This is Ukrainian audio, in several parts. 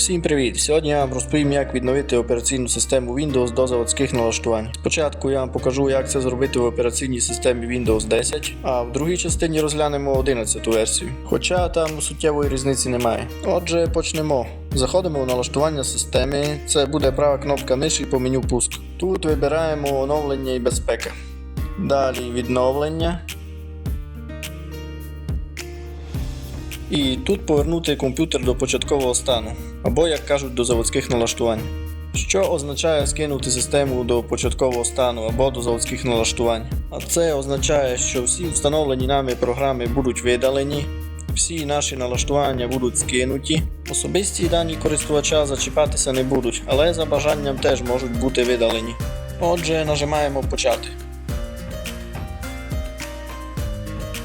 Всім привіт! Сьогодні я вам розповім, як відновити операційну систему Windows до заводських налаштувань. Спочатку я вам покажу, як це зробити в операційній системі Windows 10, а в другій частині розглянемо 11 версію. Хоча там суттєвої різниці немає. Отже, почнемо. Заходимо в налаштування системи. Це буде права кнопка миші по меню пуск. Тут вибираємо оновлення і безпека. Далі відновлення. І тут повернути комп'ютер до початкового стану, або, як кажуть, до заводських налаштувань. Що означає скинути систему до початкового стану або до заводських налаштувань? А це означає, що всі встановлені нами програми будуть видалені, всі наші налаштування будуть скинуті. Особисті дані користувача зачіпатися не будуть, але за бажанням теж можуть бути видалені. Отже, нажимаємо почати.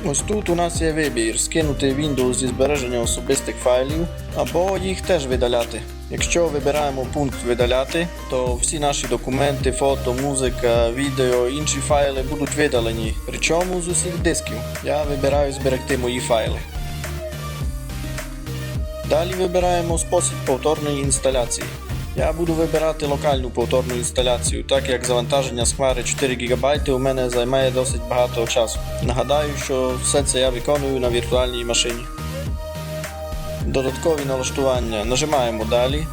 Ось тут у нас є вибір скинути Windows зі збереження особистих файлів або їх теж видаляти. Якщо вибираємо пункт видаляти, то всі наші документи, фото, музика, відео, інші файли будуть видалені, причому з усіх дисків. Я вибираю зберегти мої файли. Далі вибираємо спосіб повторної інсталяції. Я буду вибирати локальну повторну інсталяцію, так як завантаження з хмари 4 ГБ у мене займає досить багато часу. Нагадаю, що все це я виконую на віртуальній машині. Додаткові налаштування. Нажимаємо далі.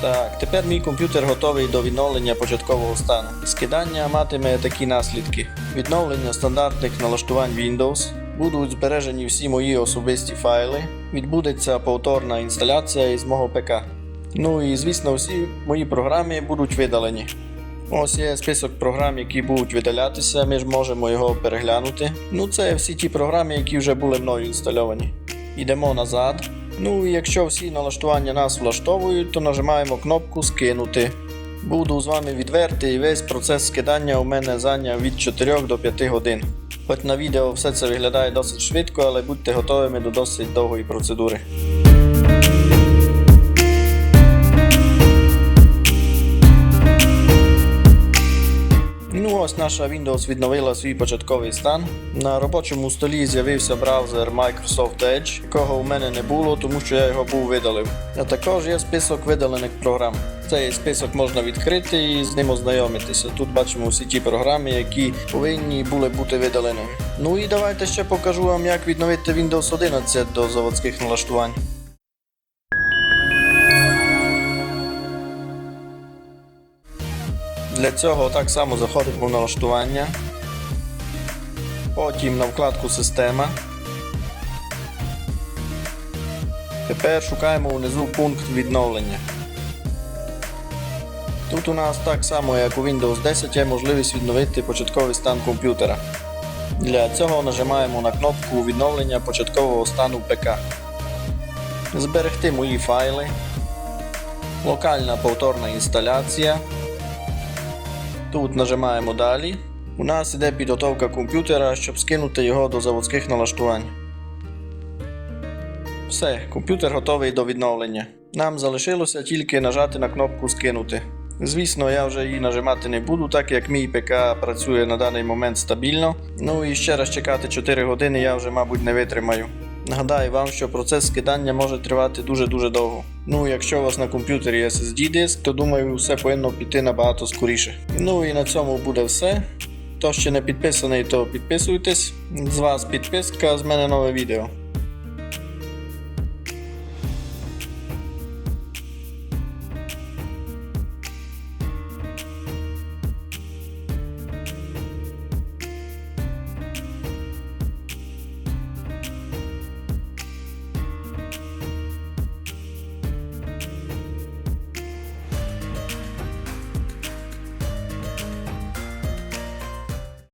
Так, тепер мій комп'ютер готовий до відновлення початкового стану. Скидання матиме такі наслідки: відновлення стандартних налаштувань Windows, будуть збережені всі мої особисті файли, відбудеться повторна інсталяція із мого ПК. Ну і звісно, всі мої програми будуть видалені. Ось є список програм, які будуть видалятися, ми ж можемо його переглянути. Ну, це всі ті програми, які вже були мною інстальовані. Йдемо назад. Ну і якщо всі налаштування нас влаштовують, то нажимаємо кнопку Скинути. Буду з вами відвертий, і весь процес скидання у мене зайняв від 4 до 5 годин. Хоч на відео все це виглядає досить швидко, але будьте готовими до досить довгої процедури. Ось наша Windows відновила свій початковий стан. На робочому столі з'явився браузер Microsoft Edge, якого у мене не було, тому що я його був видалив. А також є список видалених програм. Цей список можна відкрити і з ним ознайомитися. Тут бачимо всі ті програми, які повинні були бути видаленими. Ну і давайте ще покажу вам, як відновити Windows 11 до заводських налаштувань. Для цього так само заходимо в налаштування, потім на вкладку Система. Тепер шукаємо внизу пункт відновлення. Тут у нас так само, як у Windows 10, є можливість відновити початковий стан комп'ютера. Для цього нажимаємо на кнопку відновлення початкового стану ПК. Зберегти мої файли. Локальна повторна інсталяція. Тут нажимаємо далі. У нас іде підготовка комп'ютера, щоб скинути його до заводських налаштувань. Все, комп'ютер готовий до відновлення. Нам залишилося тільки нажати на кнопку Скинути. Звісно, я вже її нажимати не буду, так як мій ПК працює на даний момент стабільно. Ну і ще раз чекати 4 години я вже, мабуть, не витримаю. Нагадаю вам, що процес скидання може тривати дуже-дуже довго. Ну, якщо у вас на комп'ютері SSD диск, то думаю, все повинно піти набагато скоріше. Ну і на цьому буде все. Хто ще не підписаний, то підписуйтесь. З вас підписка, з мене нове відео.